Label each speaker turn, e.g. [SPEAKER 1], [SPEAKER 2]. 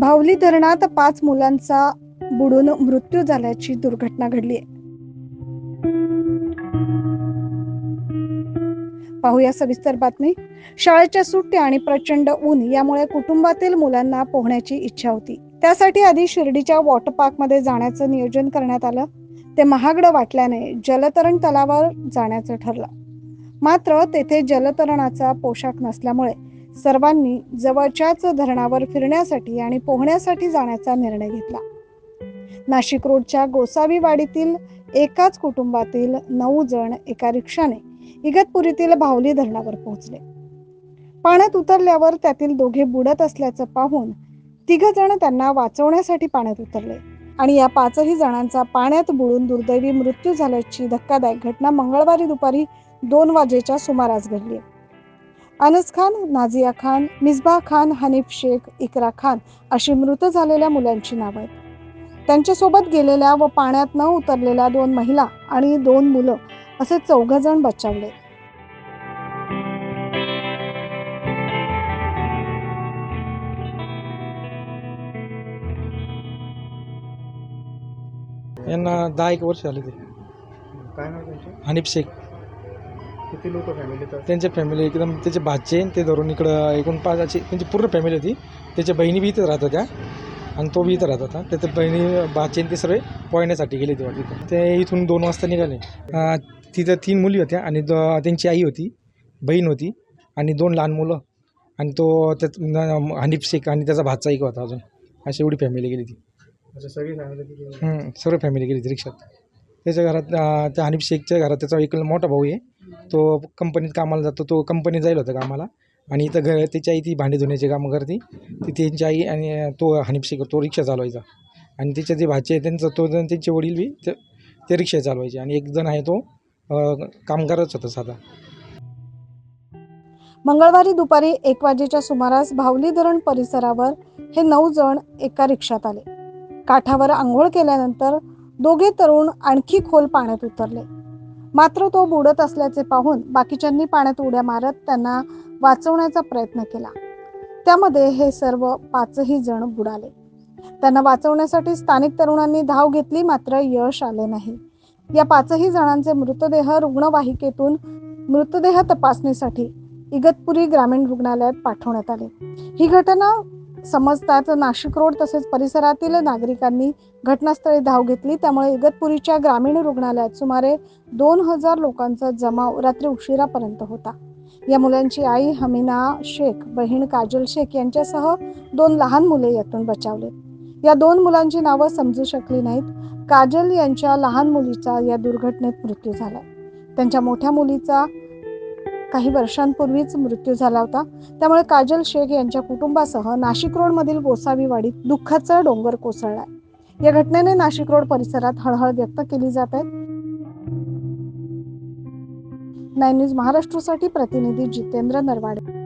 [SPEAKER 1] भावली धरणात पाच मुलांचा बुडून मृत्यू झाल्याची दुर्घटना घडली पाहूया सविस्तर बातमी. शाळेच्या सुट्ट्या आणि प्रचंड ऊन यामुळे कुटुंबातील मुलांना पोहण्याची इच्छा होती. त्यासाठी आधी शिर्डीच्या वॉटर पार्कमध्ये जाण्याचं नियोजन करण्यात आलं. ते महागडं वाटल्याने जलतरण तलावावर जाण्याचं ठरलं. मात्र तेथे जलतरणाचा पोशाख नसल्यामुळे सर्वांनी जवळच्याच धरणावर फिरण्यासाठी आणि पोहण्यासाठी जाण्याचा निर्णय घेतला. नाशिक रोडच्या गोसावी वाडीतील एकाच कुटुंबातील नऊ जण एका रिक्षाने इगतपुरीतील भावली धरणावर पोहोचले. पाण्यात उतरल्यावर त्यातील दोघे बुडत असल्याचं पाहून तिघ जण त्यांना वाचवण्यासाठी पाण्यात उतरले आणि या पाचही जणांचा पाण्यात बुडून दुर्दैवी मृत्यू झाल्याची धक्कादायक घटना मंगळवारी दुपारी दोन वाजेच्या सुमारास घडली. अनस खान नाझिया खान मिसबा खान हनीफ शेख इकरा खान अशी मृत झालेल्या मुलांची नावं आहेत. त्यांच्यासोबत गेलेल्या व पाण्यात न उतरलेल्या दोन महिला आणि दोन मुलं असे चौघ जण बचावले.
[SPEAKER 2] यांना दहा एक वर्ष झाले ते.
[SPEAKER 3] काय नाव त्यांचं
[SPEAKER 2] हनीफ शेख.
[SPEAKER 3] किती लोक फॅमिली तर
[SPEAKER 2] त्यांची फॅमिली एकदम त्याचे भाचे ते धरून इकडं एकूण पाच अशी त्यांची पूर्ण फॅमिली होती. त्याच्या बहिणी बी इथं राहत होत्या. आणि तो बी इथं राहत होता. त्याच्या बहिणी भाचे ते सर्व पोहण्यासाठी गेले ते वाटतं. ते इथून दोन वाजता निघाले. तिथं तीन मुली होत्या आणि त्यांची आई होती बहीण होती आणि दोन लहान मुलं. आणि तो त्यात हनीफ शेख आणि त्याचा भाचा एक होता अजून. अशी एवढी फॅमिली गेली ती
[SPEAKER 3] अच्छा सगळी फॅमिली
[SPEAKER 2] सर्व फॅमिली गेली होती रिक्षात. त्याच्या घरात त्या हनीफ शेखच्या घरात त्याचा एक मोठा भाऊ आहे. तो कंपनीत कामाला जातो तो कंपनीत जाईल होता कामाला. आणि इथं घर तिची आई ती भांडी धुण्याचे कामं करते. ती त्यांची आई आणि तो हनीफ शेख तो रिक्षा चालवायचा. आणि त्याचे जे भाचे आहे त्यांचं तो त्यांचे वडील बी ते ते रिक्षा चालवायचे. आणि एक जण आहे तो कामगारच होता साधा.
[SPEAKER 1] मंगळवारी दुपारी एक वाजेच्या सुमारास भावली धरण परिसरावर हे नऊ जण एका रिक्षात आले. काठावर आंघोळ केल्यानंतर दोघे तरुण आणखी खोल पाण्यात उतरले. मात्र तो बुडत असल्याचे पाहून बाकीच्यांनी पाण्यात उड्या मारत त्यांना वाचवण्याचा प्रयत्न केला. त्यामध्ये हे सर्व पाचही जण बुडाले. त्यांना वाचवण्यासाठी स्थानिक तरुणांनी धाव घेतली मात्र यश आले नाही. या पाचही जणांचे मृतदेह रुग्णवाहिकेतून मृतदेह तपासणीसाठी इगतपुरी ग्रामीण रुग्णालयात पाठवण्यात आले. ही घटना समजतात. नाशिक रोड तसेच परिसरातील नागरिकांनी घटनास्थळी धाव घेतली. त्यामुळे इगतपुरीच्या ग्रामीण रुग्णालयात सुमारे दोन हजार लोकांचा जमाव रात्री उशिरापर्यंत होता. या मुलांची आई हमीना शेख बहीण काजल शेख यांच्यासह दोन लहान मुले यातून बचावले. या दोन मुलांची नावं समजू शकली नाहीत. काजल यांच्या लहान मुलीचा या दुर्घटनेत मृत्यू झाला. त्यांच्या मोठ्या मुलीचा काही वर्षांपूर्वीच मृत्यू झाला होता. त्यामुळे काजल शेख यांच्या कुटुंबासह नाशिक रोड मधील गोसावी वाडीत दुःखाचा डोंगर कोसळलाय. या घटनेने नाशिक रोड परिसरात हळहळ व्यक्त केली जात आहे. नाईन न्यूज महाराष्ट्रासाठी प्रतिनिधी जितेंद्र नरवाडे.